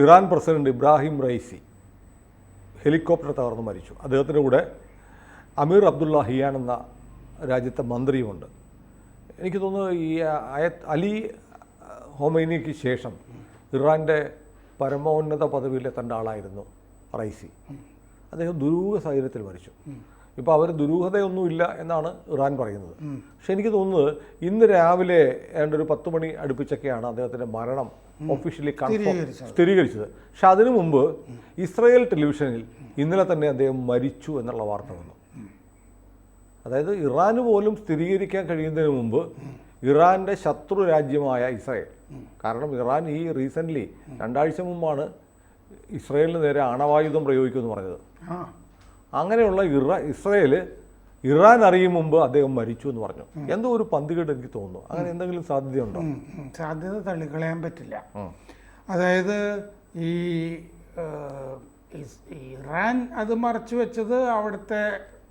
Iran president Ebrahim Raisi helicopter തകർന്ന് മരിച്ചു. അദ്ദേഹത്തിന്റെ കൂടെ അമീർ അബ്ദുള്ള ഹിയാൻ എന്ന രാജ്യത്തെ മന്ത്രിയുമുണ്ട്. എനിക്ക് തോന്നുന്നു ഈ അയത്ത് അലി ഹൊമൈനിക്ക് ശേഷം ഇറാന്റെ പരമോന്നത പദവിയിലെത്തേണ്ട ആളായിരുന്നു റൈസി. അദ്ദേഹം ദുരൂഹ സാഹചര്യത്തിൽ മരിച്ചു. ഇപ്പോൾ അവർ ദുരൂഹതയൊന്നുമില്ല എന്നാണ് ഇറാൻ പറയുന്നത്. പക്ഷെ എനിക്ക് തോന്നുന്നത് ഇന്ന് രാവിലെ ഏതാണ്ട് ഒരു പത്ത് മണി അടുപ്പിച്ചൊക്കെയാണ് അദ്ദേഹത്തിന്റെ മരണം ഒഫീഷ്യലി സ്ഥിരീകരിച്ചത്. പക്ഷെ അതിനു മുമ്പ് ഇസ്രായേൽ ടെലിവിഷനിൽ ഇന്നലെ തന്നെ അദ്ദേഹം മരിച്ചു എന്നുള്ള വാർത്ത വന്നു. അതായത് ഇറാന് പോലും സ്ഥിരീകരിക്കാൻ കഴിയുന്നതിന് മുമ്പ് ഇറാന്റെ ശത്രു രാജ്യമായ ഇസ്രായേൽ. കാരണം ഇറാൻ ഈ റീസെന്റ്ലി രണ്ടാഴ്ച മുമ്പാണ് ഇസ്രയേലിന് നേരെ ആണവായുധം പ്രയോഗിക്കുമെന്ന് പറഞ്ഞത്. അങ്ങനെയുള്ള ഇറ ഇസ്രായേൽ ഇറാൻ അറിയും മുമ്പ് അദ്ദേഹം മരിച്ചു എന്ന് പറഞ്ഞു. എന്തോ ഒരു പന്തികേട് എനിക്ക് തോന്നുന്നു. അങ്ങനെ എന്തെങ്കിലും സാധ്യതയുണ്ടോ. സാധ്യത തള്ളിക്കളയാൻ പറ്റില്ല. അതായത് ഈ ഇറാൻ അത് മറച്ചു വെച്ചത് അവിടുത്തെ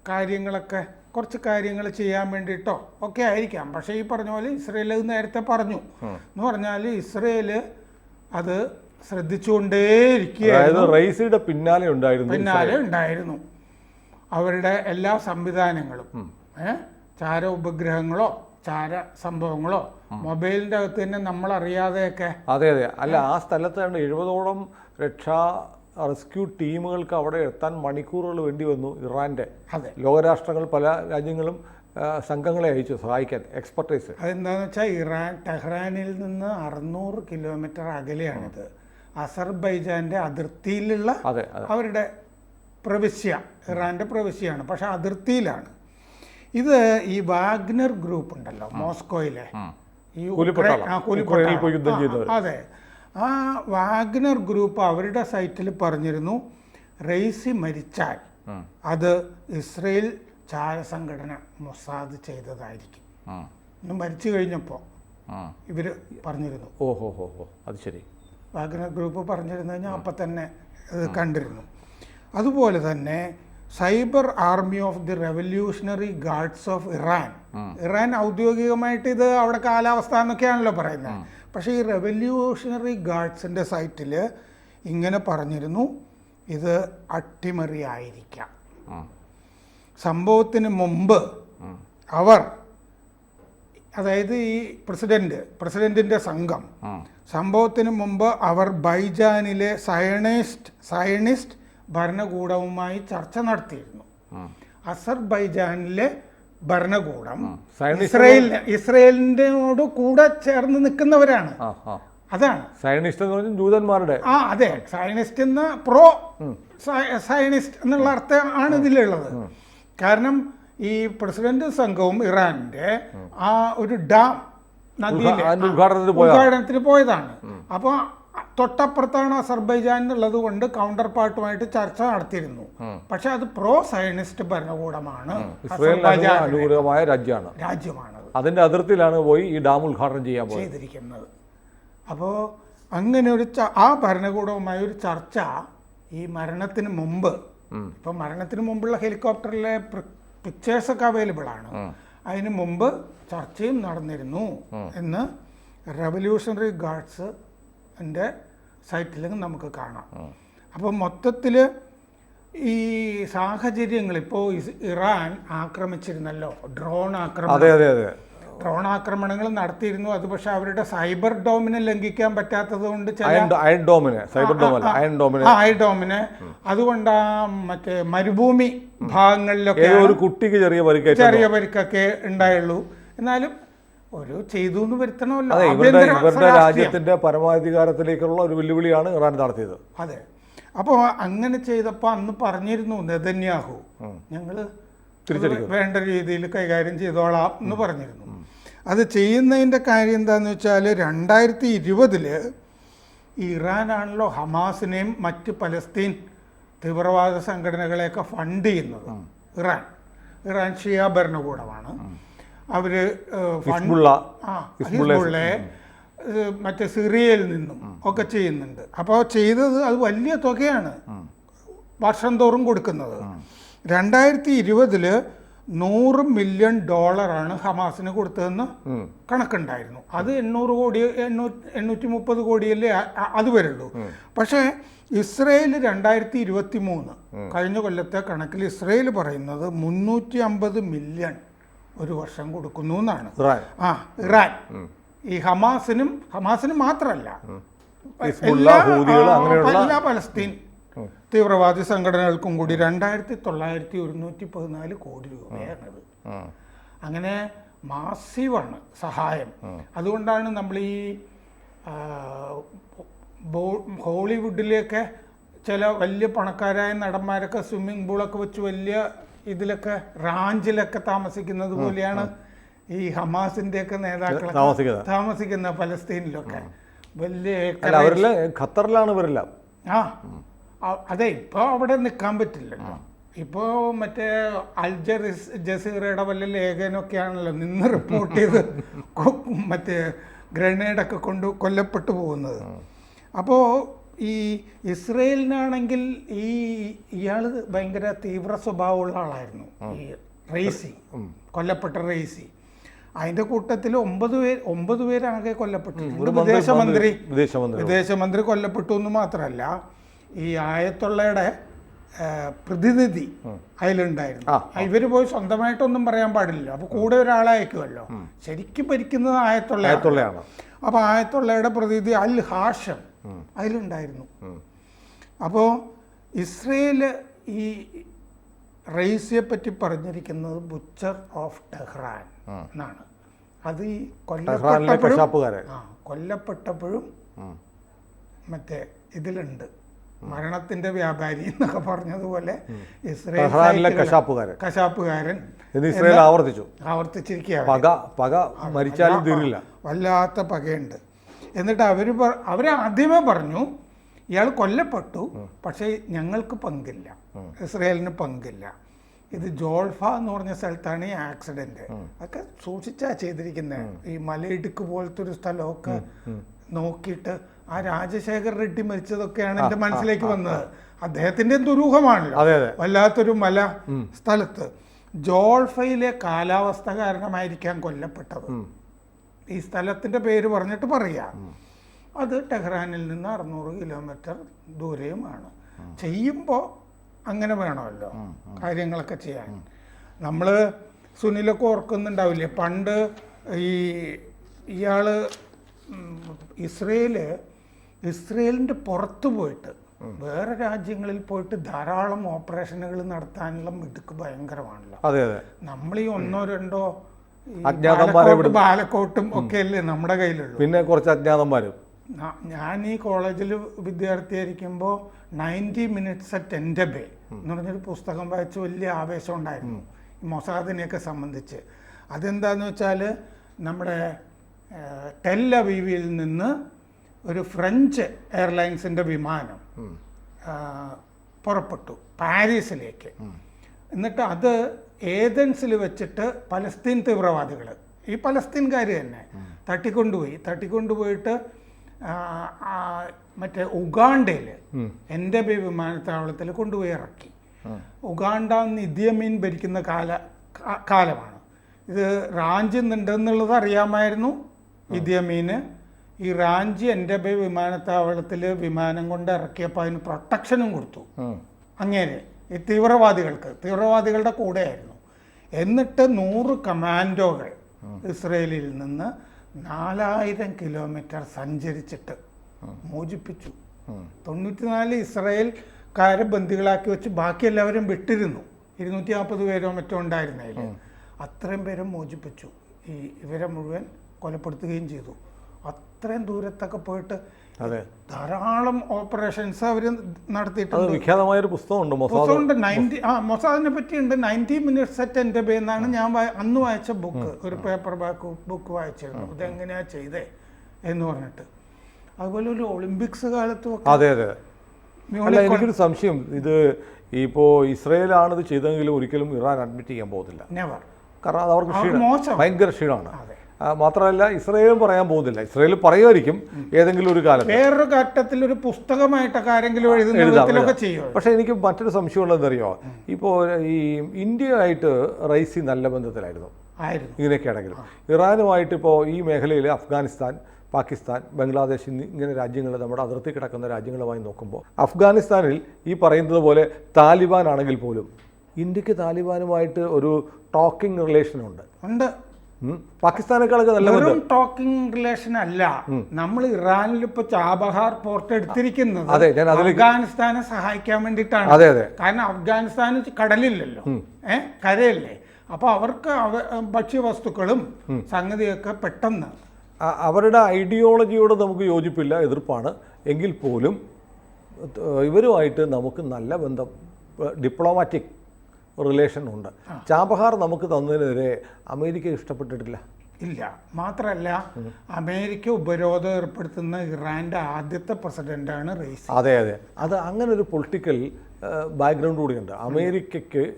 കാര്യങ്ങളൊക്കെ കുറച്ച് കാര്യങ്ങൾ ചെയ്യാൻ വേണ്ടിയിട്ടോ ഒക്കെ ആയിരിക്കാം. പക്ഷേ ഈ പറഞ്ഞ പോലെ ഇസ്രയേൽ അത് നേരത്തെ പറഞ്ഞു. എന്ന് പറഞ്ഞാൽ ഇസ്രയേൽ അത് ശ്രദ്ധിച്ചുകൊണ്ടേയിരിക്കുകയായിരുന്നു. റൈസിയുടെ പിന്നാലെ ഉണ്ടായിരുന്നു പിന്നാലെ ഉണ്ടായിരുന്നു. അവരുടെ എല്ലാ സംവിധാനങ്ങളും ചാര ഉപഗ്രഹങ്ങളോ ചാര സംഭവങ്ങളോ മൊബൈലിന്റെ അകത്ത് തന്നെ നമ്മൾ അറിയാതെയൊക്കെ അതെ അതെ. അല്ല ആ സ്ഥലത്ത് തന്നെ എഴുപതോളം രക്ഷാ റെസ്ക്യൂ ടീമുകൾക്ക് അവിടെ എത്താൻ മണിക്കൂറുകൾ വേണ്ടി വന്നു ഇറാന്റെ. അതെ. ലോകരാഷ്ട്രങ്ങൾ പല രാജ്യങ്ങളും സംഘങ്ങളെ അയച്ചു സഹായിക്കാൻ എക്സ്പെർട്ടൈസ് അതെന്താന്ന് വെച്ചാൽ ഇറാൻ ടെഹ്റാനിൽ നിന്ന് അറുന്നൂറ് കിലോമീറ്റർ അകലെയാണിത്. അസർബൈജാന്റെ അതിർത്തിയിലുള്ള അതെ അതെ. അവരുടെ പ്രവിശ്യ ഇറാന്റെ പ്രവിശ്യയാണ് പക്ഷെ അതിർത്തിയിലാണ്. ഇത് ഈ വാഗ്നർ ഗ്രൂപ്പ് ഉണ്ടല്ലോ മോസ്കോയിലെ. ഈ അതെ. ആ വാഗ്നർ ഗ്രൂപ്പ് അവരുടെ സൈറ്റിൽ പറഞ്ഞിരുന്നു റെയ്സി മരിച്ചാൽ അത് ഇസ്രയേൽ ചാര സംഘടന മൊസാദ് ചെയ്തതായിരിക്കും. മരിച്ചു കഴിഞ്ഞപ്പോൾ ഇവർ പറഞ്ഞിരുന്നു. ഓഹോ ഹോ ഹോ. അത് ശരി. വാഗ്നർ ഗ്രൂപ്പ് പറഞ്ഞിരുന്നു കഴിഞ്ഞാൽ അപ്പം തന്നെ കണ്ടിരുന്നു. അതുപോലെ തന്നെ cyber army of the revolutionary guards of Iran. Iran ഔദ്യോഗികമായിട്ട് ഇത് അവിടെ കാലാവസ്ഥ എന്നൊക്കെയാണല്ലോ പറയുന്നത്. പക്ഷേ ഈ റെവല്യൂഷണറി ഗാർഡ്സിന്റെ സൈറ്റിൽ ഇങ്ങനെ പറഞ്ഞിരുന്നു ഇത് അട്ടിമറി ആയിരിക്കാം സംഭവത്തിന് മുമ്പ് അവർ അതായത് ഈ പ്രസിഡന്റ് പ്രസിഡന്റിന്റെ സംഘം സംഭവത്തിന് മുമ്പ് അവർ ബൈജാനിലെ സയണിസ്റ്റ് സയണിസ്റ്റ് ഭരണകൂടവുമായി ചർച്ച നടത്തിയിരുന്നു. അസർബൈജാനിലെ ഭരണകൂടം ഇസ്രയേൽ ഇസ്രയേലിന് ഇസ്രയേലിനോട് കൂടെ ചേർന്ന് നിൽക്കുന്നവരാണ്. അതാണ്. സയനിസ്റ്റ് എന്ന് പറഞ്ഞാൽ ജൂതന്മാരുടെ ആ അതെ. സയനിസ്റ്റ് എന്ന പ്രോ സയ- സയനിസ്റ്റ് എന്നുള്ള അർത്ഥമാണ് ആണ് ഇതിലുള്ളത്. കാരണം ഈ പ്രസിഡന്റ് സംഘവും ഇറാന്റെ ആ ഒരു ഡാം നദിയിലെ ഉദ്ഘാടനത്തിന് പോയതാണ്. അപ്പോൾ തൊട്ടപ്പുറത്താണ് അസർബൈജാൻ എന്നുള്ളത് കൊണ്ട് കൗണ്ടർ പാർട്ടുമായിട്ട് ചർച്ച നടത്തിയിരുന്നു. പക്ഷെ അത് പ്രോ സയനിസ്റ്റ് ഭരണകൂടമാണ്. അനുകൂലമായ രാജ്യമാണ്. രാജ്യമാണ് അതിന്റെ അതിർത്തിയിലാണ് പോയി ഈ ഡാം ഉദ്ഘാടനം ചെയ്യാൻ ചെയ്തിരിക്കുന്നത്. അപ്പോൾ അങ്ങനെ ഒരു ആ ഭരണകൂടവുമായി ഒരു ചർച്ച ഈ മരണത്തിന് മുമ്പ്. ഇപ്പൊ മരണത്തിന് മുമ്പുള്ള ഹെലികോപ്റ്ററിലെ പിക്ചേഴ്സ് ഒക്കെ അവൈലബിൾ ആണ്. അതിന് മുമ്പ് ചർച്ചയും നടന്നിരുന്നു എന്ന് റവല്യൂഷണറി ഗാർഡ്സ് എന്റെ സൈറ്റിൽ നമുക്ക് കാണാം. അപ്പോൾ മൊത്തത്തിൽ ഈ സാഹചര്യങ്ങൾ ഇപ്പോൾ ഇറാൻ ആക്രമിച്ചിരുന്നല്ലോ. ഡ്രോൺ ആക്രമണം. ഡ്രോൺ ആക്രമണങ്ങൾ നടത്തിയിരുന്നു. അത് പക്ഷെ അവരുടെ സൈബർ ഡോമിനെ ലംഘിക്കാൻ പറ്റാത്തത് കൊണ്ട് അയൺ സൈബർ ഡോമിന്. ഡോമിനെ. അതുകൊണ്ട് ആ മറ്റേ മരുഭൂമി ഭാഗങ്ങളിലൊക്കെ ഒരു കുട്ടിക്ക് ചെറിയ ചെറിയ പരിക്കൊക്കെ ഉണ്ടായുള്ളൂ. എന്നാലും ഒരു ചെയ്തു എന്ന് വരുത്തണമല്ലോ. അതെ ഇവരുടെ ഇവരുടെ രാജ്യത്തിന്റെ പരമാധികാരത്തിലേക്കുള്ള ഒരു വെല്ലുവിളിയാണ് ഇറാൻ നടത്തിയത്. അതെ. അപ്പോൾ അങ്ങനെ ചെയ്തപ്പോൾ അന്ന് പറഞ്ഞിരുന്നു നെതന്യാഹു. ഞങ്ങൾ. വേണ്ട രീതിയിൽ കൈകാര്യം ചെയ്തോളാം എന്ന് പറഞ്ഞിരുന്നു. അത് ചെയ്യുന്നതിന്റെ കാര്യം എന്താണെന്ന് വെച്ചാൽ രണ്ടായിരത്തി ഇരുപതിൽ ഇറാനാണല്ലോ ഹമാസിനെയും മറ്റ് പലസ്തീൻ തീവ്രവാദ സംഘടനകളെയൊക്കെ ഫണ്ട് ചെയ്യുന്നത്. ഇറാൻ. ഇറാൻ ഷിയ ഭരണകൂടമാണ്. അവർ ഹിസ്ബുള്ള മറ്റേ സിറിയയിൽ നിന്നും ഒക്കെ ചെയ്യുന്നുണ്ട്. അപ്പോൾ ചെയ്തത് അത് വലിയ തുകയാണ്. വർഷം തോറും കൊടുക്കുന്നത്. രണ്ടായിരത്തി ഇരുപതിൽ നൂറ് മില്യൺ ഡോളറാണ് ഹമാസിന് കൊടുത്തതെന്ന്. കണക്കുണ്ടായിരുന്നു. അത് എണ്ണൂറ് കോടി എണ്ണൂറ്റി എണ്ണൂറ്റി മുപ്പത് കോടിയല്ലേ അത് വരുള്ളൂ പക്ഷേ ഇസ്രയേൽ രണ്ടായിരത്തി ഇരുപത്തി മൂന്ന് കഴിഞ്ഞ കൊല്ലത്തെ കണക്കിൽ ഇസ്രയേൽ പറയുന്നത് മുന്നൂറ്റി അമ്പത് മില്യൺ ഒരു വർഷം കൊടുക്കുന്നു എന്നാണ്. ആ ഇറാൻ. ഈ ഹമാസിനും ഹമാസിനും മാത്രമല്ല. എല്ലാ പലസ്തീൻ തീവ്രവാദി സംഘടനകൾക്കും കൂടി രണ്ടായിരത്തി തൊള്ളായിരത്തി ഒരുന്നൂറ്റി പതിനാല് കോടി രൂപയാണത്. അങ്ങനെ മാസീവാണ് സഹായം. അതുകൊണ്ടാണ് നമ്മൾ ഈ ഹോളിവുഡിലെയൊക്കെ ചില വലിയ പണക്കാരായ നടന്മാരൊക്കെ സ്വിമ്മിംഗ് പൂളൊക്കെ വെച്ച് വലിയ ഇതിലൊക്കെ റാഞ്ചിലൊക്കെ താമസിക്കുന്നത് പോലെയാണ് ഈ ഹമാസിന്റെ ഒക്കെ നേതാക്കളൊക്കെ താമസിക്കുന്നത്. താമസിക്കുന്ന പലസ്തീനിലൊക്കെ വലിയ ഖത്തറിലാണ് ഇവരെല്ലാം. ആ. അതെ ഇപ്പോൾ അവിടെ നിൽക്കാൻ പറ്റില്ലല്ലോ. ഇപ്പോൾ മറ്റേ അൽജറിസ് ജസീറയുടെ വല്ല ലേഖനമൊക്കെയാണല്ലോ നിന്ന് റിപ്പോർട്ട് ചെയ്ത് മറ്റേ ഗ്രനേഡൊക്കെ കൊണ്ട് കൊല്ലപ്പെട്ടു പോകുന്നത്. അപ്പോൾ ഈ ഇസ്രയേലിനാണെങ്കിൽ ഈ ഇയാൾ ഭയങ്കര തീവ്ര സ്വഭാവമുള്ള ആളായിരുന്നു. ഈ റേസി കൊല്ലപ്പെട്ട റേസി അതിന്റെ കൂട്ടത്തിൽ ഒമ്പത് പേര് ഒമ്പത് പേരാകെ കൊല്ലപ്പെട്ടു വിദേശമന്ത്രി വിദേശമന്ത്രി കൊല്ലപ്പെട്ടു എന്ന് മാത്രമല്ല ഈ ആയത്തുള്ളയുടെ പ്രതിനിധി അതിലുണ്ടായിരുന്നു. ഇവർ പോയി സ്വന്തമായിട്ടൊന്നും പറയാൻ പാടില്ല അപ്പൊ കൂടെ ഒരാളെ അയക്കുമല്ലോ. ശരിക്കും ഭരിക്കുന്നത് ആയത്തുള്ള ആയത്തുള്ളയാണ്. അപ്പൊ ആയത്തുള്ളയുടെ പ്രതിനിധി അൽ ഹാഷം അതിലുണ്ടായിരുന്നു. അപ്പോൾ ഇസ്രയേൽ ഈ റെയ്സിയെ പറ്റി പറഞ്ഞിരിക്കുന്നത് ബുച്ചർ ഓഫ് ടെഹ്റാൻ എന്നാണ്. അത് ഈ കൊല്ലപ്പെട്ടപ്പോഴും ആ കൊല്ലപ്പെട്ടപ്പോഴും മറ്റേ ഇതിലുണ്ട്. മരണത്തിന്റെ വ്യാപാരി എന്നൊക്കെ പറഞ്ഞതുപോലെ ഇസ്രയേൽ കശാപ്പുകാരൻ കശാപ്പുകാരൻ ഇസ്രയേൽ ആവർത്തിച്ചു. ആവർത്തിച്ചിരിക്കുകയാണ്. പക പക മരിച്ചാലും തീരില്ല. വല്ലാത്ത പകയുണ്ട്. എന്നിട്ട് അവർ അവർ ആദ്യമേ പറഞ്ഞു ഇയാൾ കൊല്ലപ്പെട്ടു പക്ഷേ ഞങ്ങൾക്ക് പങ്കില്ല. ഇസ്രയേലിന് പങ്കില്ല. ഇത് ജോൾഫ എന്ന് പറഞ്ഞ സ്ഥലത്താണ് ഈ ആക്സിഡന്റ്. അതൊക്കെ സൂക്ഷിച്ചാ ചെയ്തിരിക്കുന്നത് ഈ മലയിടുക്ക് പോലത്തെ ഒരു സ്ഥലമൊക്കെ നോക്കിയിട്ട് ആ രാജശേഖർ റെഡ്ഡി മരിച്ചതൊക്കെയാണ് എന്റെ മനസ്സിലേക്ക് വന്നത്. അദ്ദേഹത്തിന്റെ ദുരൂഹമാണല്ലോ വല്ലാത്തൊരു മല സ്ഥലത്ത്. ജോൾഫയിലെ കാലാവസ്ഥ കാരണമായിരിക്കാം കൊല്ലപ്പെട്ടത്. ഈ സ്ഥലത്തിന്റെ പേര് പറഞ്ഞിട്ട് പറയാം. അത് ടെഹ്റാനിൽ നിന്ന് അറുന്നൂറ് കിലോമീറ്റർ ദൂരെയുമാണ്. ചെയ്യുമ്പോൾ അങ്ങനെ വേണമല്ലോ കാര്യങ്ങളൊക്കെ ചെയ്യാൻ. നമ്മൾ സുനിലൊക്കെ ഓർക്കുന്നുണ്ടാവില്ലേ? പണ്ട് ഈ ഇയാൾ ഇസ്രയേൽ ഇസ്രയേലിന്റെ പുറത്ത് പോയിട്ട് വേറെ രാജ്യങ്ങളിൽ പോയിട്ട് ധാരാളം ഓപ്പറേഷനുകൾ നടത്താനുള്ള മിടുക്ക് ഭയങ്കരമാണല്ലോ. നമ്മൾ ഈ ഒന്നോ രണ്ടോ അജ്ഞാതന്മാരെ ബാലക്കോട്ടും ഒക്കെ അല്ലേ നമ്മുടെ കയ്യിലുള്ളൂ. പിന്നെ കുറച്ച് അജ്ഞാതന്മാരും. ഞാൻ ഈ കോളേജിൽ വിദ്യാർത്ഥിയായിരിക്കുമ്പോൾ ninety minutes at Entebbe എന്ന് പറഞ്ഞൊരു പുസ്തകം വായിച്ച് വലിയ ആവേശം ഉണ്ടായിരുന്നു. മൊസാദിനെയൊക്കെ സംബന്ധിച്ച്. അതെന്താന്ന് വെച്ചാൽ നമ്മുടെ അവീവിൽ നിന്ന് ഒരു ഫ്രഞ്ച് എയർലൈൻസിന്റെ വിമാനം പുറപ്പെട്ടു പാരീസിലേക്ക്. എന്നിട്ട് അത് ഏതൻസിൽ വെച്ചിട്ട് പലസ്തീൻ തീവ്രവാദികൾ ഈ പലസ്തീൻകാർ തന്നെ തട്ടിക്കൊണ്ടുപോയി. തട്ടിക്കൊണ്ടുപോയിട്ട് മറ്റേ ഉഗാണ്ടയിൽ എന്റെ ബി വിമാനത്താവളത്തിൽ കൊണ്ടുപോയി ഇറക്കി. ഉഗാണ്ട എന്ന് ഭരിക്കുന്ന കാല കാലമാണ്. ഇത് റാഞ്ചുന്നുണ്ടെന്നുള്ളത് അറിയാമായിരുന്നു. ഇദിയമീന് ഈ റാഞ്ചി എന്റെ ബി വിമാനത്താവളത്തിൽ വിമാനം കൊണ്ട് ഇറക്കിയപ്പോൾ അതിന് പ്രൊട്ടക്ഷനും കൊടുത്തു. ഉം. ഈ തീവ്രവാദികൾക്ക് തീവ്രവാദികളുടെ കൂടെയായിരുന്നു. എന്നിട്ട് നൂറ് കമാൻഡോകൾ ഇസ്രയേലിൽ നിന്ന് നാലായിരം കിലോമീറ്റർ സഞ്ചരിച്ചിട്ട് മോചിപ്പിച്ചു. തൊണ്ണൂറ്റിനാല് ഇസ്രയേൽക്കാരെ ബന്ദികളാക്കി വെച്ച് ബാക്കി എല്ലാവരും വിട്ടിരുന്നു. ഇരുന്നൂറ്റി നാൽപ്പത് പേരോ മറ്റോ ഉണ്ടായിരുന്നതിൽ. അത്രയും പേരെ മോചിപ്പിച്ചു. ഈ ഇവരെ മുഴുവൻ കൊലപ്പെടുത്തുകയും ചെയ്തു. അത്രയും ദൂരത്തൊക്കെ പോയിട്ട് അതെ. ധാരാളം ഓപ്പറേഷൻസ് അവർ നടത്തിയിട്ടുണ്ട്. വിഖ്യാതമായ ഒരു പുസ്തകമുണ്ട് പുസ്തകമുണ്ട്. നയന്റി ആ മൊസാദിനെ പറ്റിയുണ്ട്. Ninety minutes at Entebbe എന്നാണ് ഞാൻ അന്ന് വായിച്ച ബുക്ക്. ഒരു പേപ്പർ ബാക്ക് ബുക്ക് വായിച്ചിരുന്നു. ഇതെങ്ങനെയാണ് ചെയ്തേ എന്ന് പറഞ്ഞിട്ട്. അതുപോലെ ഒരു ഒളിമ്പിക്സ് കാലത്തും അതെ അതെ. അല്ല എനിക്കൊരു സംശയം. ഇത് ഇപ്പോൾ ഇസ്രയേലാണ് ഇത് ചെയ്തെങ്കിലും ഒരിക്കലും ഇറാൻ അഡ്മിറ്റ് ചെയ്യാൻ പോകത്തില്ല. കാരണം അത് അവർക്ക് ക്ഷീണം. ഭയങ്കര ക്ഷീണമാണ്. മാത്രമല്ല ഇസ്രയേലും പറയാൻ പോകുന്നില്ല. ഇസ്രയേൽ പറയുമായിരിക്കും ഏതെങ്കിലും ഒരു കാലം വേറൊരു ഘട്ടത്തിൽ ഒരു പുസ്തകമായിട്ടൊക്കെ ആരെങ്കിലും ചെയ്യും പക്ഷേ എനിക്ക് മറ്റൊരു സംശയം അറിയോ ഇപ്പോൾ ഈ ഇന്ത്യയായിട്ട് റൈസി നല്ല ബന്ധത്തിലായിരുന്നു. ഇങ്ങനെയൊക്കെ ആണെങ്കിലും ഇറാനുമായിട്ട് ഇപ്പോൾ ഈ മേഖലയിൽ അഫ്ഗാനിസ്ഥാൻ പാകിസ്ഥാൻ ബംഗ്ലാദേശ് ഇങ്ങനെ രാജ്യങ്ങൾ നമ്മുടെ അതിർത്തി കിടക്കുന്ന രാജ്യങ്ങളുമായി നോക്കുമ്പോൾ അഫ്ഗാനിസ്ഥാനിൽ ഈ പറയുന്നത് പോലെ താലിബാൻ ആണെങ്കിൽ പോലും ഇന്ത്യയ്ക്ക് താലിബാനുമായിട്ട് ഒരു ടോക്കിംഗ് റിലേഷൻ ഉണ്ട്. പാകിസ്ഥാനേക്കാളൊക്കെ നല്ല വെറും ടോക്കിംഗ് റിലേഷൻ അല്ല. നമ്മൾ ഇറാനിൽ ഇപ്പൊ ചാബഹാർ പോർട്ട് എടുത്തിരിക്കുന്നത് അതെ, ഞാൻ അഫ്ഗാനിസ്ഥാനെ സഹായിക്കാൻ വേണ്ടിയിട്ടാണ്. അതെ അതെ. കാരണം അഫ്ഗാനിസ്ഥാൻ കടലില്ലല്ലോ. ഏ? കരയല്ലേ? അപ്പൊ അവർക്ക് അവ- ഭക്ഷ്യവസ്തുക്കളും സംഗതിയൊക്കെ പെട്ടെന്ന്. അവരുടെ ഐഡിയോളജിയോട് നമുക്ക് യോജിപ്പില്ല എതിർപ്പാണ്. എങ്കിൽ പോലും ഇവരുമായിട്ട് നമുക്ക് നല്ല ബന്ധം ഡിപ്ലോമാറ്റിക് റിലേഷൻ ഉണ്ട് ചാബഹാർ നമുക്ക് തന്നതിനെതിരെ അമേരിക്ക ഇഷ്ടപ്പെട്ടിട്ടില്ല. ഇല്ല. മാത്രല്ല അമേരിക്ക ഉപരോധം ഏർപ്പെടുത്തുന്ന ഇറാന്റെ ആദ്യത്തെ പ്രസിഡന്റാണ് റെയ്സി. അതെ അതെ. അത് അങ്ങനെ ഒരു പൊളിറ്റിക്കൽ ബാക്ക്ഗ്രൗണ്ട് കൂടിയുണ്ട്. അമേരിക്കയ്ക്ക്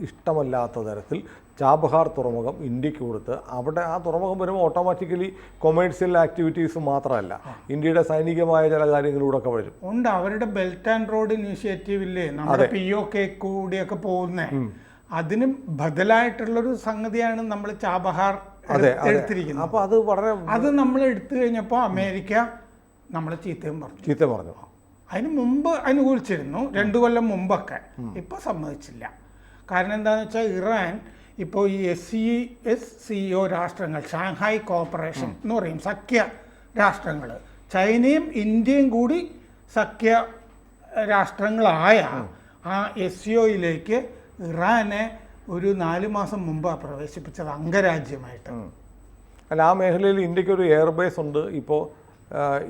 ഇഷ്ടമല്ലാത്ത തരത്തിൽ ചാബഹാർ തുറമുഖം ഇന്ത്യയ്ക്ക് കൊടുത്ത് അവിടെ ആ തുറമുഖം വരുമ്പോൾ ഓട്ടോമാറ്റിക്കലി കൊമേഴ്സ്യൽ ആക്ടിവിറ്റീസ് മാത്രമല്ല ഇന്ത്യയുടെ സൈനികമായ ചില കാര്യങ്ങളിലൂടെ വരും. ഉണ്ട്. അവരുടെ ബെൽറ്റ് ആൻഡ് റോഡ് ഇനീഷ്യേറ്റീവ് ഇല്ലേ? നമ്മുടെ പി ഒ കെ കൂടിയൊക്കെ പോകുന്നേ. അതിന് ബദലായിട്ടുള്ളൊരു സംഗതിയാണ് നമ്മൾ ചാബഹാർ എടുത്തിരിക്കുന്നത്. അപ്പോൾ അത് വളരെ അത് നമ്മൾ എടുത്തു കഴിഞ്ഞപ്പോൾ അമേരിക്ക നമ്മളെ ചീത്തയും പറഞ്ഞു. ചീത്ത പറഞ്ഞു. അതിന് മുമ്പ് അനുകൂലിച്ചിരുന്നു. രണ്ടു കൊല്ലം മുമ്പൊക്കെ. ഇപ്പൊ സമ്മതിച്ചില്ല. കാരണം എന്താണെന്ന് വെച്ചാൽ ഇറാൻ ഇപ്പോൾ ഈ S C S C O രാഷ്ട്രങ്ങൾ ഷാങ്ഹായ് കോപ്പറേഷൻ എന്ന് പറയും സഖ്യ രാഷ്ട്രങ്ങൾ ചൈനയും ഇന്ത്യയും കൂടി സഖ്യ രാഷ്ട്രങ്ങളായ ആ എസ് സി ഒയിലേക്ക് ഇറാനെ ഒരു നാല് മാസം മുമ്പ് പ്രവേശിപ്പിച്ചത് അംഗരാജ്യമായിട്ട്. അല്ല ആ മേഖലയിൽ ഇന്ത്യയ്ക്ക് ഒരു എയർബേസ് ഉണ്ട് ഇപ്പോൾ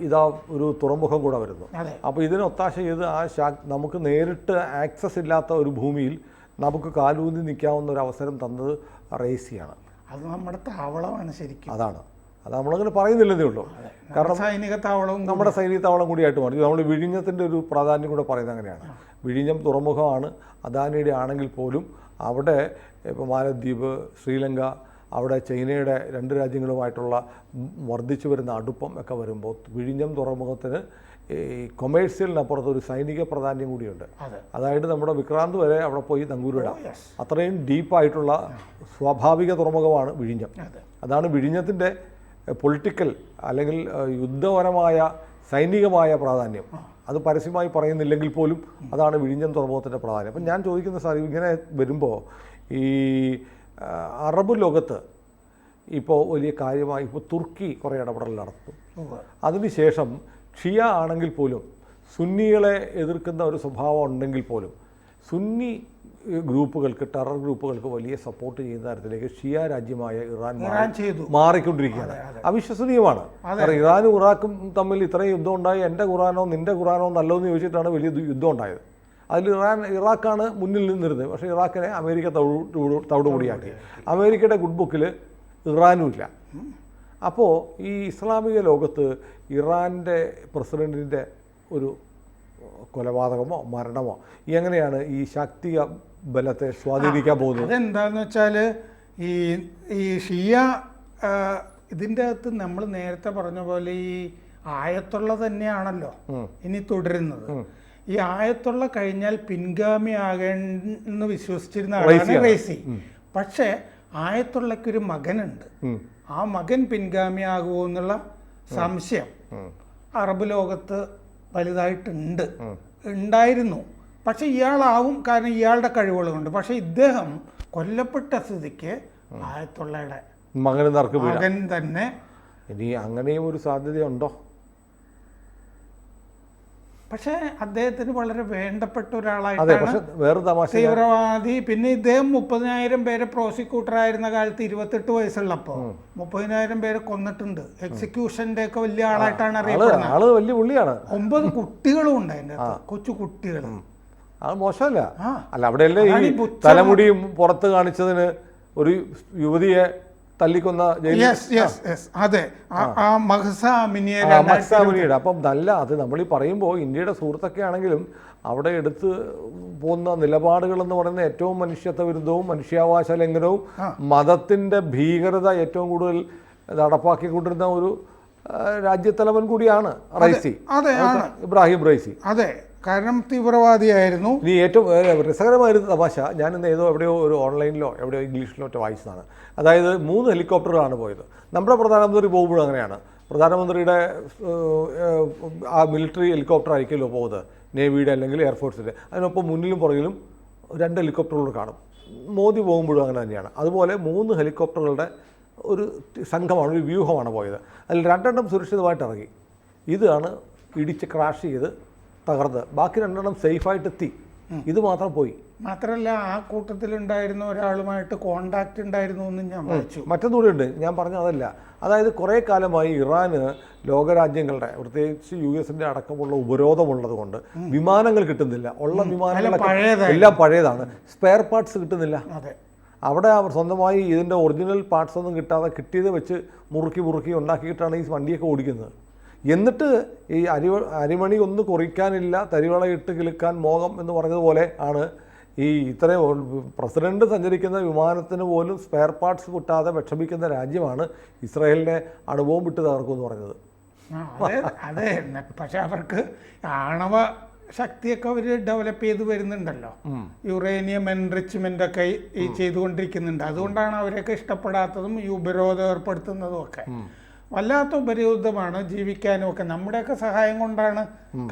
ഇതാ ഒരു തുറമുഖം കൂടെ വരുന്നു. അപ്പോൾ ഇതിന് ഒത്താശ ചെയ്ത് ആ നമുക്ക് നേരിട്ട് ആക്സസ് ഇല്ലാത്ത ഒരു ഭൂമിയിൽ നമുക്ക് കാലൂന്നി നിൽക്കാവുന്ന ഒരു അവസരം തന്നത് റേസിയാണ് അത് നമ്മുടെ താവളമാണ് ശരിക്കും. അതാണ്. അത് നമ്മളങ്ങനെ പറയുന്നില്ലെന്നേ ഉള്ളൂ. കാരണം സൈനിക താവളവും നമ്മുടെ സൈനിക താവളം കൂടിയായിട്ട് മാറി. നമ്മൾ വിഴിഞ്ഞത്തിന്റെ ഒരു പ്രാധാന്യം കൂടെ പറയുന്നത് അങ്ങനെയാണ്. വിഴിഞ്ഞം തുറമുഖമാണ്. അദാനിയുടെ ആണെങ്കിൽ പോലും അവിടെ ഇപ്പോൾ മാലദ്വീപ് ശ്രീലങ്ക അവിടെ ചൈനയുടെ രണ്ട് രാജ്യങ്ങളുമായിട്ടുള്ള വർദ്ധിച്ചു വരുന്ന അടുപ്പം ഒക്കെ വരുമ്പോൾ വിഴിഞ്ഞം തുറമുഖത്തിന് ഈ കൊമേഴ്സ്യലിനപ്പുറത്ത് ഒരു സൈനിക പ്രാധാന്യം കൂടിയുണ്ട്. അതെ. അതായത് നമ്മുടെ വിക്രാന്ത് വരെ അവിടെ പോയി തങ്കൂരിടാം യെസ് അത്രയും ഡീപ്പായിട്ടുള്ള സ്വാഭാവിക തുറമുഖമാണ് വിഴിഞ്ഞം. അതാണ് വിഴിഞ്ഞത്തിന്റെ പൊളിറ്റിക്കൽ അല്ലെങ്കിൽ യുദ്ധപരമായ സൈനികമായ പ്രാധാന്യം. അത് പരസ്യമായി പറയുന്നില്ലെങ്കിൽ പോലും അതാണ് വിഴിഞ്ഞം തുറമുഖത്തിന്റെ പ്രാധാന്യം. അപ്പം ഞാൻ ചോദിക്കുന്ന സാർ ഇങ്ങനെ വരുമ്പോൾ ഈ അറബ് ലോകത്ത് ഇപ്പോൾ വലിയ കാര്യമായി ഇപ്പോൾ തുർക്കി കുറേ ഇടപെടൽ നടത്തും. അതിനുശേഷം ഷിയ ആണെങ്കിൽ പോലും സുന്നികളെ എതിർക്കുന്ന ഒരു സ്വഭാവം ഉണ്ടെങ്കിൽ പോലും സുന്നി ഗ്രൂപ്പുകൾക്ക് ടെറർ ഗ്രൂപ്പുകൾക്ക് വലിയ സപ്പോർട്ട് ചെയ്യുന്ന തരത്തിലേക്ക് ഷിയ രാജ്യമായ ഇറാൻ ചെയ്തു. മാറിക്കൊണ്ടിരിക്കുകയാണ്. അവിശ്വസനീയമാണ്. കാരണം ഇറാനും ഇറാഖും തമ്മിൽ ഇത്രയും യുദ്ധം ഉണ്ടായി എന്റെ ഖുറാനോ നിന്റെ ഖുറാനോ നല്ലതെന്ന് ചോദിച്ചിട്ടാണ് വലിയ യുദ്ധം ഉണ്ടായത്. അതിൽ ഇറാൻ ഇറാഖാണ് മുന്നിൽ നിന്നിരുന്നത്. പക്ഷേ ഇറാഖിനെ അമേരിക്ക തവിട് തവിടുപൊടിയാക്കി അമേരിക്കയുടെ ഗുഡ് ബുക്കിൽ ഇറാനും ഇല്ല. അപ്പോൾ ഈ ഇസ്ലാമിക ലോകത്ത് ഇറാന്റെ പ്രസിഡന്റിന്റെ ഒരു കൊലപാതകമോ മരണമോ എങ്ങനെയാണ് ഈ ശാക്തിക ബലത്തെ സ്വാധീനിക്കാൻ പോകുന്നത്? അതെന്താണെന്ന് വെച്ചാൽ ഈ ഈ ഷിയ ഇതിന്റെ അകത്ത് നമ്മൾ നേരത്തെ പറഞ്ഞ പോലെ ഈ ആയത്തുള്ള തന്നെയാണല്ലോ ഇനി തുടരുന്നത്. ഈ ആയത്തുള്ള കഴിഞ്ഞാൽ പിൻഗാമി ആകേണ്ടെന്ന് വിശ്വസിച്ചിരുന്ന ആളാണ്. റേസി പക്ഷേ ആയത്തുള്ളക്ക് ഒരു മകനുണ്ട്. ആ മകൻ പിൻഗാമിയാകുമോ എന്നുള്ള സംശയം അറബ് ലോകത്ത് വലുതായിട്ടുണ്ട്. ഉണ്ടായിരുന്നു. പക്ഷെ ഇയാളാവും കാരണം ഇയാളുടെ കഴിവുകളുണ്ട്. പക്ഷെ ഇദ്ദേഹം കൊല്ലപ്പെട്ട സ്ഥിതിക്ക് ആയത്തുള്ളയുടെ മകൻ തന്നെ ഇനി അങ്ങനെയും ഒരു സാധ്യതയുണ്ടോ? പക്ഷെ അദ്ദേഹത്തിന് വളരെ വേണ്ടപ്പെട്ട ഒരാളായിട്ടാണ് വേറെ തമാശ തീവ്രവാദി. പിന്നെ ഇദ്ദേഹം മുപ്പതിനായിരം പേരെ പ്രോസിക്യൂട്ടറായിരുന്ന കാലത്ത് ഇരുപത്തെട്ട് വയസ്സുള്ളപ്പോ മുപ്പതിനായിരം പേരെ കൊന്നിട്ടുണ്ട്. എക്സിക്യൂഷന്റെ ഒക്കെ വലിയ ആളായിട്ടാണ് ആൾ അറിയപ്പെടുന്നത് ഒമ്പത് കുട്ടികളും ഉണ്ട് അതിന്റെ കൊച്ചു കുട്ടികൾ അത് മോശമല്ല. അല്ല അവിടെയല്ലേ ഈ തലമുടിയും പുറത്ത് കാണിച്ചതിന് ഒരു യുവതിയെ തല്ലിക്കൊന്ന യെസ് യെസ് യെസ് അതെ. ആ- അപ്പം നല്ല അത് നമ്മൾ ഈ പറയുമ്പോൾ ഇന്ത്യയുടെ സുഹൃത്തൊക്കെ ആണെങ്കിലും അവിടെ എടുത്ത് പോകുന്ന നിലപാടുകൾ എന്ന് പറയുന്ന ഏറ്റവും മനുഷ്യത്വ വിരുദ്ധവും മനുഷ്യാവകാശ ലംഘനവും മതത്തിന്റെ ഭീകരത ഏറ്റവും കൂടുതൽ നടപ്പാക്കിക്കൊണ്ടിരുന്ന ഒരു രാജ്യത്തലവൻ കൂടിയാണ് റൈസി അതെ ഇബ്രാഹിം റൈസി അതെ കാരണം തീവ്രവാദിയായിരുന്നു. ഇനി ഏറ്റവും രസകരമായിരുന്നു രസകരമായൊരു തമാശ. ഞാൻ ഇന്ന് ഏതോ എവിടെയോ ഒരു ഓൺലൈനിലോ എവിടെയോ ഇംഗ്ലീഷിലോ വായിച്ചതാണ്. അതായത് മൂന്ന് ഹെലികോപ്റ്ററുകളാണ് പോയത്. നമ്മുടെ പ്രധാനമന്ത്രി പോകുമ്പോഴും അങ്ങനെയാണ്. പ്രധാനമന്ത്രിയുടെ ആ മിലിറ്ററി ഹെലികോപ്റ്റർ ആയിരിക്കുമല്ലോ പോകുന്നത്. നേവിയുടെ അല്ലെങ്കിൽ എയർഫോഴ്സിന്റെ അതിനൊപ്പം മുന്നിലും പുറകിലും രണ്ട് ഹെലികോപ്റ്ററുകൾ കാണും. മോദി പോകുമ്പോഴും അങ്ങനെ തന്നെയാണ്. അതുപോലെ മൂന്ന് ഹെലികോപ്റ്ററുകളുടെ ഒരു സംഘമാണ് ഒരു വ്യൂഹമാണ് പോയത്. അതിൽ രണ്ടെണ്ണം സുരക്ഷിതമായിട്ട് ഇറങ്ങി. ഇതാണ് ഇടിച്ച് ക്രാഷ് ചെയ്ത് തകർന്ന് ബാക്കി രണ്ടെണ്ണം സേഫായിട്ട് എത്തി. ഇത് മാത്രം പോയി. മാത്രമല്ല ആ കൂട്ടത്തിലുണ്ടായിരുന്ന ഒരാളുമായിട്ട് കോണ്ടാക്ട് ഉണ്ടായിരുന്നു എന്ന് ഞാൻ വായിച്ചു. മറ്റൊന്നുകൂടി ഉണ്ട്. ഞാൻ പറഞ്ഞ അതല്ല. അതായത് കുറേ കാലമായി ഇറാന് ലോകരാജ്യങ്ങളുടെ പ്രത്യേകിച്ച് യു എസിന്റെ അടക്കമുള്ള ഉപരോധമുള്ളത് കൊണ്ട് വിമാനങ്ങൾ കിട്ടുന്നില്ല. ഉള്ള വിമാനങ്ങൾ. എല്ലാം പഴയതാണ്. സ്പെയർ പാർട്സ് കിട്ടുന്നില്ല. അതെ. അവിടെ അവർ സ്വന്തമായി ഇതിന്റെ ഒറിജിനൽ പാർട്സ് ഒന്നും കിട്ടാതെ കിട്ടിയത് വെച്ച് മുറുക്കി മുറുക്കി ഉണ്ടാക്കിയിട്ടാണ് ഈ വണ്ടിയൊക്കെ ഓടിക്കുന്നത്. എന്നിട്ട് ഈ അരി അരിമണി ഒന്ന് കുറിക്കാനില്ല തരിവള ഇട്ട് കിളുക്കാൻ മോഹം എന്ന് പറഞ്ഞതുപോലെ ആണ് ഈ ഇത്രയും പ്രസിഡന്റ് സഞ്ചരിക്കുന്ന വിമാനത്തിന് പോലും സ്പെയർ പാർട്സ് കിട്ടാതെ വിഷമിക്കുന്ന രാജ്യമാണ് ഇസ്രായേലിനെ അണുബോംബ് വിട്ട് തകർക്കുമെന്ന് പറഞ്ഞത്. അതെ പക്ഷെ അവർക്ക് ആണവ ശക്തിയൊക്കെ അവർ ഡെവലപ്പ് ചെയ്ത് വരുന്നുണ്ടല്ലോ. യുറേനിയം എൻറിച്ച്മെന്റ് ഒക്കെ ഈ- ഈ ചെയ്തുകൊണ്ടിരിക്കുന്നുണ്ട്. അതുകൊണ്ടാണ് അവരെയൊക്കെ ഇഷ്ടപ്പെടാത്തതും ഈ ഉപരോധം ഏർപ്പെടുത്തുന്നതും ഒക്കെ. വല്ലാത്ത ഉപരോധമാണ് ജീവിക്കാനും ഒക്കെ നമ്മുടെയൊക്കെ സഹായം കൊണ്ടാണ്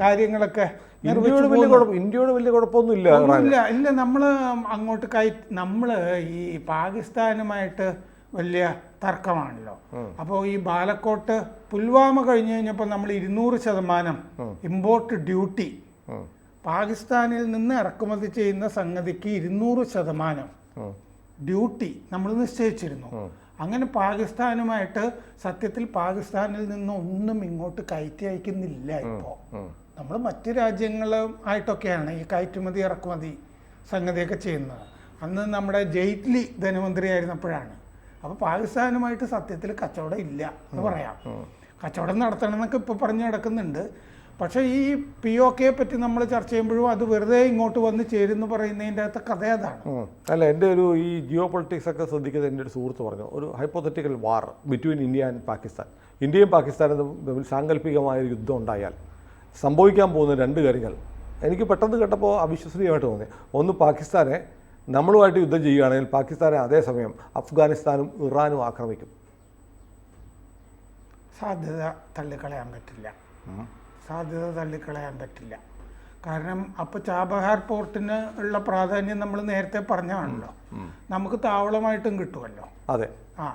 കാര്യങ്ങളൊക്കെ ഇന്ത്യയോട് വലിയ കുഴപ്പം ഇന്ത്യയോട് വലിയ കുഴപ്പമൊന്നുമില്ല ഇല്ല ഇല്ല നമ്മൾ അങ്ങോട്ട് കൈ നമ്മൾ ഈ പാകിസ്ഥാനുമായിട്ട് വലിയ തർക്കമാണല്ലോ. അപ്പോൾ ഈ ബാലക്കോട്ട് പുൽവാമ കഴിഞ്ഞു കഴിഞ്ഞപ്പോൾ നമ്മൾ ഇരുന്നൂറ് ശതമാനം ഇമ്പോർട്ട് ഡ്യൂട്ടി പാകിസ്ഥാനിൽ നിന്ന് ഇറക്കുമതി ചെയ്യുന്ന സംഗതിക്ക് ഇരുന്നൂറ് ശതമാനം ഡ്യൂട്ടി നമ്മൾ നിശ്ചയിച്ചിരുന്നു. അങ്ങനെ പാകിസ്ഥാനുമായിട്ട് സത്യത്തിൽ പാകിസ്ഥാനിൽ നിന്ന് ഒന്നും ഇങ്ങോട്ട് കയറ്റി അയക്കുന്നില്ല ഇപ്പോൾ. നമ്മൾ മറ്റ് രാജ്യങ്ങളുമായിട്ടൊക്കെയാണ് ഈ കയറ്റുമതി ഇറക്കുമതി സംഗതിയൊക്കെ ചെയ്യുന്നത്. അന്ന് നമ്മുടെ ജെയ്റ്റ്ലി ധനമന്ത്രി ആയിരുന്നപ്പോഴാണ് അപ്പോൾ പാകിസ്ഥാനുമായിട്ട് സത്യത്തിൽ കച്ചവടം ഇല്ല എന്ന് പറയാം. കച്ചവടം നടത്തണം എന്നൊക്കെ ഇപ്പോൾ പറഞ്ഞു നടക്കുന്നുണ്ട്. പക്ഷേ ഈ പി ഒ കെയെ പറ്റി നമ്മൾ ചർച്ച ചെയ്യുമ്പോഴും അത് വെറുതെ ഇങ്ങോട്ട് വന്ന് ചേരുന്നു പറയുന്നതിന്റെ അകത്ത് കഥ അതാണ് അല്ല എന്റെ ഒരു ഈ ജിയോ പൊളിറ്റിക്സ് ഒക്കെ ശ്രദ്ധിക്കുന്നത് എന്റെ ഒരു സുഹൃത്ത് പറഞ്ഞു ഒരു hypothetical war between India and Pakistan ഇന്ത്യയും പാകിസ്ഥാനും തമ്മിൽ സാങ്കല്പികമായ ഒരു യുദ്ധം ഉണ്ടായാൽ സംഭവിക്കാൻ പോകുന്ന രണ്ട് കാര്യങ്ങൾ എനിക്ക് പെട്ടെന്ന് കേട്ടപ്പോൾ അവിശ്വസനീയമായിട്ട് തോന്നി. ഒന്ന് പാകിസ്ഥാനെ നമ്മളുമായിട്ട് യുദ്ധം ചെയ്യുകയാണെങ്കിൽ പാകിസ്ഥാനെ അതേസമയം അഫ്ഗാനിസ്ഥാനും ഇറാനും ആക്രമിക്കും. സാധ്യത തള്ളിക്കളയാൻ പറ്റില്ല. സാധ്യത തള്ളിക്കളയാൻ പറ്റില്ല. കാരണം അപ്പോൾ ചാബഹാർ പോർട്ടിന് ഉള്ള പ്രാധാന്യം നമ്മൾ നേരത്തെ പറഞ്ഞാണല്ലോ. നമുക്ക് താവളമായിട്ടും കിട്ടുമല്ലോ അതെ. ആ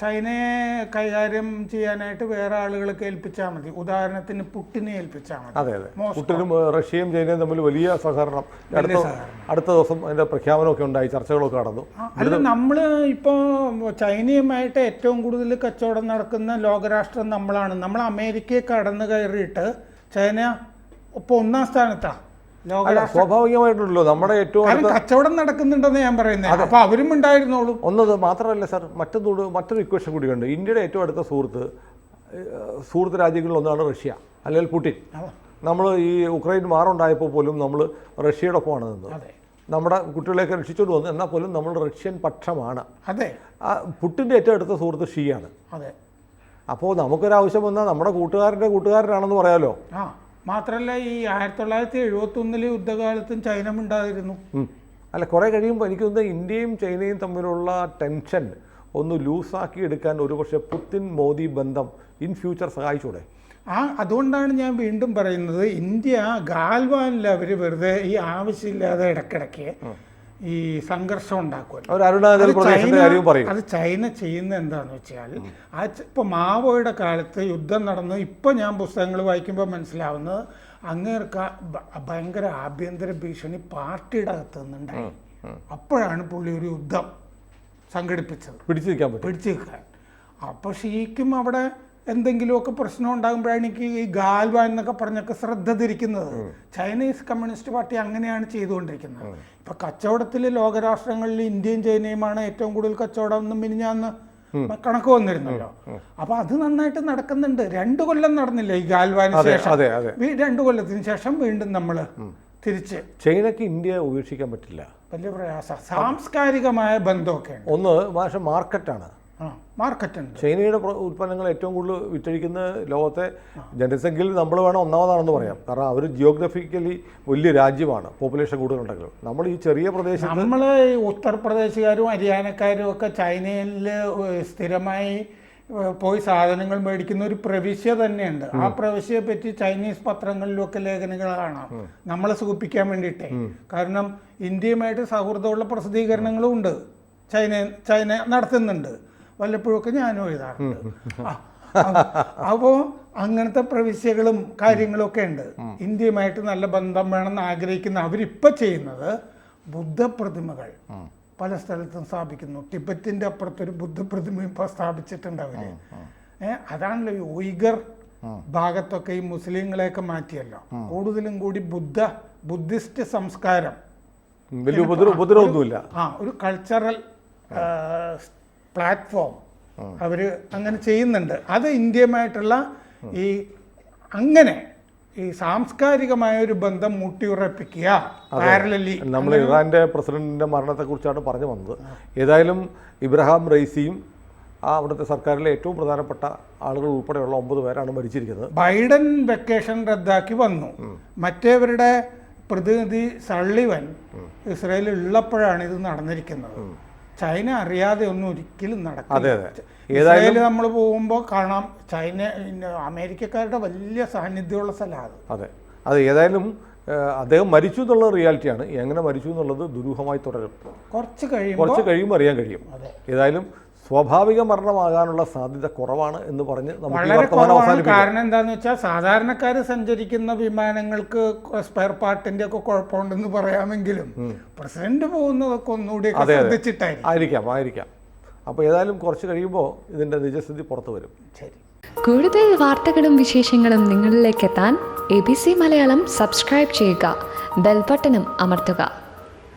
ചൈനയെ കൈകാര്യം ചെയ്യാനായിട്ട് വേറെ ആളുകളൊക്കെ ഏൽപ്പിച്ചാൽ മതി. ഉദാഹരണത്തിന് പുട്ടിനെ ഏൽപ്പിച്ചാൽ മതി. അതെ അതെ. മോസ്കോ. പുട്ടിനും റഷ്യയും ചൈനയും തമ്മിൽ വലിയ സഹകരണം. അടുത്ത ദിവസം അതിന്റെ പ്രഖ്യാപനമൊക്കെ ഉണ്ടായി ചർച്ചകളൊക്കെ നടന്നു. അല്ല നമ്മൾ ഇപ്പോൾ ചൈനയുമായിട്ട് ഏറ്റവും കൂടുതൽ കച്ചവടം നടക്കുന്ന ലോകരാഷ്ട്രം നമ്മളാണ്. നമ്മൾ അമേരിക്കയെ കടന്നു കയറിയിട്ട് ചൈന ഇപ്പോൾ ഒന്നാം സ്ഥാനത്താണ് അല്ല ലോകരാഷ്ട്രം നമ്മുടെ ഏറ്റവും കച്ചവടം നടക്കുന്നുണ്ടെന്ന് ഞാൻ പറയുന്നത് അപ്പൊ അവരും ഉണ്ടായിരുന്നോളൂ ഒന്നത് മാത്രമല്ല സാർ മറ്റൊരു മറ്റൊരു ഇക്വേഷൻ കൂടിയുണ്ട് ഇന്ത്യയുടെ ഏറ്റവും അടുത്ത സുഹൃത്ത് സുഹൃത്ത് രാജ്യങ്ങളിൽ ഒന്നാണ് റഷ്യ അല്ലെങ്കിൽ പുടിൻ. നമ്മൾ ഈ ഉക്രൈൻ മാറുണ്ടായപ്പോൾ പോലും നമ്മൾ റഷ്യയോടൊപ്പമാണ് നിന്നത്. നമ്മുടെ കുട്ടികളെയൊക്കെ രക്ഷിച്ചുകൊണ്ട് വന്നു എന്നാൽ പോലും നമ്മൾ റഷ്യൻ പക്ഷമാണ്. അതെ. പുട്ടിന്റെ പുട്ടിന്റെ ഏറ്റവും അടുത്ത സുഹൃത്ത് ഷീയാണ്. അതെ. അപ്പോൾ നമുക്കൊരാവശ്യം വന്നാൽ നമ്മുടെ കൂട്ടുകാരന്റെ കൂട്ടുകാരനാണെന്ന് പറയാലോ? ആ മാത്രല്ല ഈ ആയിരത്തി തൊള്ളായിരത്തി എഴുപത്തി ഒന്നിലെ യുദ്ധകാലത്തും ചൈന ഉണ്ടായിരുന്നു അല്ല കുറേ കഴിയുമ്പോൾ എനിക്ക് തോന്നുന്നത് ഇന്ത്യയും ചൈനയും തമ്മിലുള്ള ടെൻഷൻ ഒന്ന് ലൂസാക്കി എടുക്കാൻ ഒരുപക്ഷെ പുത്തിൻ മോദി ബന്ധം ഇൻ ഫ്യൂച്ചർ സഹായിച്ചൂടെ? ആ അതുകൊണ്ടാണ് ഞാൻ വീണ്ടും പറയുന്നത് ഇന്ത്യ ഗാൽവാനിൽ അവർ വെറുതെ ഈ ആവശ്യമില്ലാതെ ഇടയ്ക്കിടയ്ക്ക് ഈ സംഘർഷം ഉണ്ടാക്കുമല്ലോ. അത് ചൈന- ചെയ്യുന്ന എന്താണെന്ന് വെച്ചാൽ ആ ഇപ്പൊ മാവോയുടെ കാലത്ത് യുദ്ധം നടന്ന്. ഇപ്പൊ ഞാൻ പുസ്തകങ്ങൾ വായിക്കുമ്പോൾ മനസ്സിലാവുന്നത് അങ്ങേർക്ക് ഭയങ്കര ആഭ്യന്തര ഭീഷണി പാർട്ടിയുടെ അകത്ത് നിന്നുണ്ടായി. അപ്പോഴാണ് പുള്ളി ഒരു യുദ്ധം സംഘടിപ്പിച്ചത്. പിടിച്ചു നിൽക്കാൻ പിടിച്ചു നിൽക്കാൻ അപ്പോൾ ഷീക്കും അവിടെ എന്തെങ്കിലുമൊക്കെ പ്രശ്നം ഉണ്ടാകുമ്പോഴാണ് എനിക്ക് ഈ ഗാൽവാൻ എന്നൊക്കെ പറഞ്ഞൊക്കെ ശ്രദ്ധ തിരിക്കുന്നത്. ചൈനീസ് കമ്മ്യൂണിസ്റ്റ് പാർട്ടി അങ്ങനെയാണ് ചെയ്തുകൊണ്ടിരിക്കുന്നത്. ഇപ്പൊ കച്ചവടത്തിൽ ലോകരാഷ്ട്രങ്ങളിൽ ഇന്ത്യയും ചൈനയുമാണ് ഏറ്റവും കൂടുതൽ കച്ചവടം എന്നും മിനിഞ്ഞാന്ന് കണക്ക് വന്നിരുന്നല്ലോ. അപ്പൊ അത് നന്നായിട്ട് നടക്കുന്നുണ്ട്. രണ്ടു കൊല്ലം നടന്നില്ല ഈ ഗാൽവാന് ശേഷം? രണ്ടു കൊല്ലത്തിന് ശേഷം വീണ്ടും നമ്മൾ തിരിച്ച് ചൈനക്ക് ഇന്ത്യ ഉപേക്ഷിക്കാൻ പറ്റില്ല. വലിയ പ്രയാസ. സാംസ്കാരികമായ ബന്ധമൊക്കെ ഒന്ന് മാർക്കറ്റാണ്. മാർക്കറ്റ് ഉണ്ട് ചൈനയുടെ ഉൽപ്പന്നങ്ങൾ ഏറ്റവും കൂടുതൽ വിറ്റഴിക്കുന്ന ലോകത്തെ ജനസംഖ്യയിൽ നമ്മൾ വേണം ഒന്നാമതാണെന്ന് പറയാം. കാരണം അവർ ജിയോഗ്രഫിക്കലി വലിയ രാജ്യമാണ് പോപ്പുലേഷൻ കൂടുതലുണ്ടെങ്കിലും. നമ്മൾ ഈ ചെറിയ പ്രദേശം നമ്മൾ ഉത്തർപ്രദേശുകാരും ഹരിയാനക്കാരും ഒക്കെ ചൈനയിൽ സ്ഥിരമായി പോയി സാധനങ്ങൾ മേടിക്കുന്ന ഒരു പ്രവിശ്യ തന്നെയുണ്ട്. ആ പ്രവിശ്യയെ പറ്റി ചൈനീസ് പത്രങ്ങളിലൊക്കെ ലേഖനങ്ങൾ കാണാം. നമ്മളെ സൂപ്പിക്കാൻ വേണ്ടിയിട്ടേ. കാരണം ഇന്ത്യയുമായിട്ട് സൗഹൃദമുള്ള പ്രസിദ്ധീകരണങ്ങളും ഉണ്ട്. ചൈന ചൈന നടത്തുന്നുണ്ട്. വല്ലപ്പോഴൊക്കെ ഞാനും എഴുതാറുണ്ട്. അപ്പോൾ അങ്ങനത്തെ പ്രവിശ്യകളും കാര്യങ്ങളൊക്കെ ഉണ്ട്. ഇന്ത്യയുമായിട്ട് നല്ല ബന്ധം വേണമെന്ന് ആഗ്രഹിക്കുന്ന അവരിപ്പോൾ ചെയ്യുന്നത് ബുദ്ധപ്രതിമകൾ. പല സ്ഥലത്തും സ്ഥാപിക്കുന്നു. ടിബറ്റിന്റെ അപ്പുറത്തൊരു ബുദ്ധപ്രതിമ ഇപ്പോൾ സ്ഥാപിച്ചിട്ടുണ്ട് അവർ അതാണല്ലോ ഈ ഉയ്ഗർ ഭാഗത്തൊക്കെ ഈ മുസ്ലിങ്ങളെയൊക്കെ മാറ്റിയല്ലോ. കൂടുതലും കൂടി ബുദ്ധ ബുദ്ധിസ്റ്റ് സംസ്കാരം. വലിയ ഉപദ്രവമൊന്നുമില്ല ആ ഒരു കൾച്ചറൽ പ്ലാറ്റ്ഫോം അവർ അങ്ങനെ ചെയ്യുന്നുണ്ട്. അത് ഇന്ത്യയുമായിട്ടുള്ള ഈ അങ്ങനെ ഈ സാംസ്കാരികമായ ഒരു ബന്ധം മുട്ടിയുറപ്പിക്കുക നമ്മൾ ഇറാന്റെ പ്രസിഡന്റിന്റെ മരണത്തെക്കുറിച്ചാണ് പറഞ്ഞു വന്നത്. ഏതായാലും ഇബ്രഹാം റൈസിയും ആ അവിടുത്തെ സർക്കാരിലെ ഏറ്റവും പ്രധാനപ്പെട്ട ആളുകൾ ഉൾപ്പെടെയുള്ള ഒമ്പത് പേരാണ് മരിച്ചിരിക്കുന്നത്. ബൈഡൻ വെക്കേഷൻ റദ്ദാക്കി വന്നു. മറ്റേവരുടെ പ്രതിനിധി സള്ളിവൻ ഇസ്രയേലിൽ ഉള്ളപ്പോഴാണ് ഇത് നടന്നിരിക്കുന്നത്. ചൈന അറിയാതെ ഒന്നും ഒരിക്കലും നടക്കും നമ്മൾ പോകുമ്പോൾ കാണാം ചൈന അമേരിക്കക്കാരുടെ വലിയ സാന്നിധ്യമുള്ള സ്ഥലമാണ് അതെ. അത്. ഏതായാലും അദ്ദേഹം മരിച്ചു എന്നുള്ള റിയാലിറ്റിയാണ്. എങ്ങനെ മരിച്ചു എന്നുള്ളത് ദുരൂഹമായി തുടരും. കുറച്ച് കഴിയും കുറച്ച് കഴിയുമ്പോൾ അറിയാൻ കഴിയും. ഏതായാലും സ്വാഭാവിക മരണമാകാനുള്ള സാധ്യത കുറവാണ് എന്ന് പറഞ്ഞ് കാരണം എന്താന്ന് വെച്ചാൽ സാധാരണക്കാർ സഞ്ചരിക്കുന്ന വിമാനങ്ങൾക്ക് സ്പെയർ പാർട്ടിന്റെ ഒക്കെ കുഴപ്പമുണ്ടെന്ന് പറയാമെങ്കിലും പ്രസിഡന്റ് പോകുന്നതൊക്കെ ഒന്നുകൂടി. ശ്രദ്ധിച്ചിട്ടായിരിക്കും. ആയിരിക്കാം ആയിരിക്കാം. അപ്പോൾ ഏതായാലും കുറച്ച് കഴിയുമ്പോൾ ഇതിന്റെ നിജസ്ഥിതി പുറത്തു വരും. ശരി. കൂടുതൽ വാർത്തകളും വിശേഷങ്ങളും നിങ്ങളിലേക്ക് എത്താൻ A B C Malayalam subscribe ചെയ്യുക. ബെൽബട്ടനും അമർത്തുക.